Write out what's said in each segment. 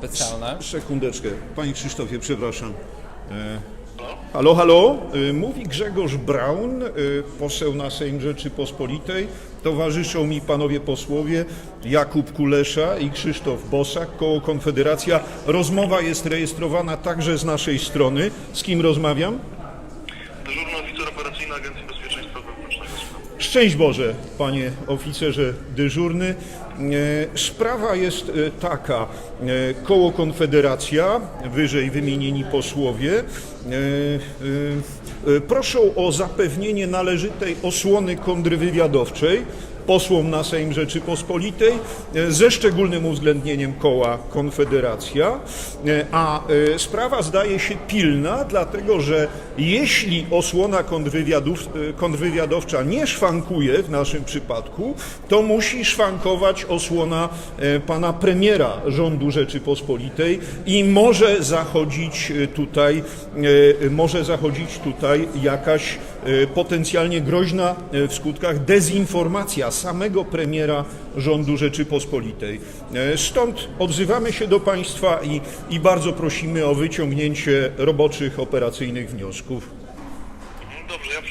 specjalne. Sekundeczkę. Panie Krzysztofie, przepraszam. E, Halo, halo. E, Mówi Grzegorz Braun, e, poseł na Sejm Rzeczypospolitej. Towarzyszą mi panowie posłowie Jakub Kulesza i Krzysztof Bosak, koło Konfederacja. Rozmowa jest rejestrowana także z naszej strony. Z kim rozmawiam? Dyżurny oficer operacyjny Agencji Bezpieczeństwa Wewnętrznego. Szczęść Boże, panie oficerze dyżurny. E, Sprawa jest e, taka. E, Koło Konfederacja, wyżej wymienieni posłowie, proszą o zapewnienie należytej osłony kontrwywiadowczej posłom na Sejm Rzeczypospolitej ze szczególnym uwzględnieniem koła Konfederacja, a sprawa zdaje się pilna, dlatego że jeśli osłona kontrwywiadowcza nie szwankuje w naszym przypadku, to musi szwankować osłona e, pana premiera rządu Rzeczypospolitej i może zachodzić e, tutaj, e, może zachodzić tutaj jakaś potencjalnie groźna w skutkach dezinformacja samego premiera rządu Rzeczypospolitej. Stąd odzywamy się do Państwa i, i bardzo prosimy o wyciągnięcie roboczych, operacyjnych wniosków. Mhm, Dobrze, ja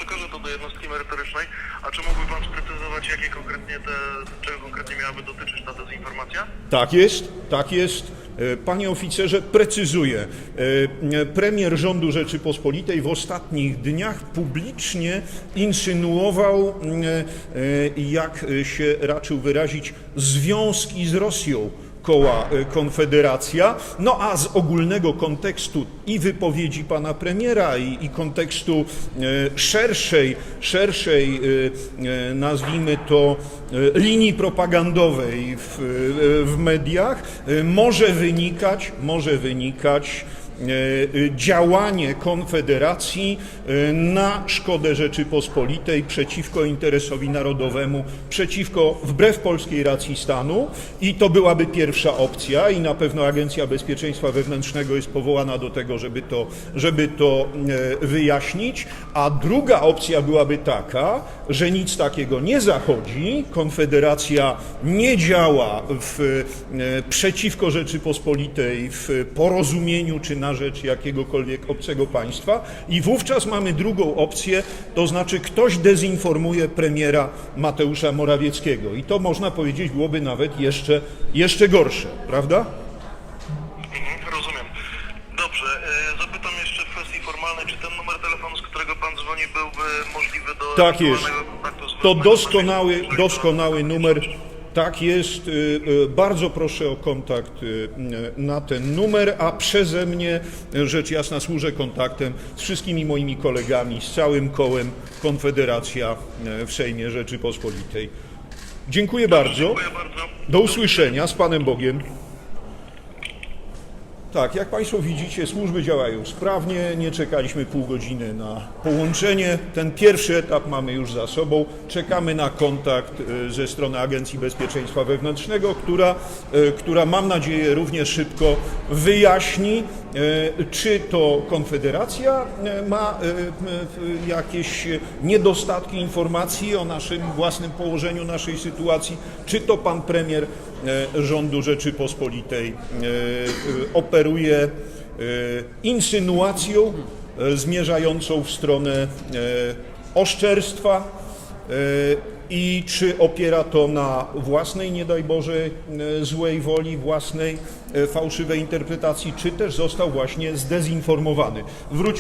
jednostki merytorycznej. A czy mógłby Pan sprecyzować, jakie konkretnie te, czego konkretnie miałaby dotyczyć ta dezinformacja? Tak jest, tak jest. E, Panie oficerze, precyzuję. E, Premier rządu Rzeczypospolitej w ostatnich dniach publicznie insynuował, e, e, jak się raczył wyrazić, związki z Rosją koła e, Konfederacja, no a z ogólnego kontekstu i wypowiedzi pana premiera i, i kontekstu e, szerszej, szerszej e, nazwijmy to linii propagandowej w, w mediach może wynikać, może wynikać działanie Konfederacji e, na szkodę Rzeczypospolitej przeciwko interesowi narodowemu, przeciwko wbrew polskiej racji stanu. I to byłaby pierwsza opcja. I na pewno Agencja Bezpieczeństwa Wewnętrznego jest powołana do tego, żeby to, żeby to e, wyjaśnić, a druga opcja byłaby taka, że nic takiego nie zachodzi, Konfederacja nie działa w, e, przeciwko Rzeczypospolitej w porozumieniu czy na rzecz jakiegokolwiek obcego państwa i wówczas mamy drugą opcję, to znaczy ktoś dezinformuje premiera Mateusza Morawieckiego i to można powiedzieć byłoby nawet jeszcze, jeszcze gorsze, prawda? Mhm, rozumiem. Dobrze, e, zapytam jeszcze w kwestii formalnej, czy ten numer telefonu, z którego Pan dzwoni, byłby możliwy do Tak jest. To doskonały, doskonały numer. Tak jest. Y, y, Bardzo proszę o kontakt y, na ten numer, a przeze mnie, rzecz jasna, służę kontaktem z wszystkimi moimi kolegami, z całym kołem Konfederacja w Sejmie Rzeczypospolitej. Dziękuję bardzo. Do usłyszenia. Z Panem Bogiem. Tak, jak Państwo widzicie, służby działają sprawnie. Nie czekaliśmy pół godziny na połączenie. Ten pierwszy etap mamy już za sobą. Czekamy na kontakt e, ze strony Agencji Bezpieczeństwa Wewnętrznego, która, e, która mam nadzieję równie szybko wyjaśni, czy to Konfederacja e, ma e, jakieś niedostatki informacji o naszym własnym położeniu, naszej sytuacji, czy to pan premier e, rządu Rzeczypospolitej e, e, operuje e, insynuacją e, zmierzającą w stronę e, oszczerstwa? e, i czy opiera to na własnej, nie daj Boże, e, złej woli, własnej e, fałszywej interpretacji, czy też został właśnie zdezinformowany. Wróć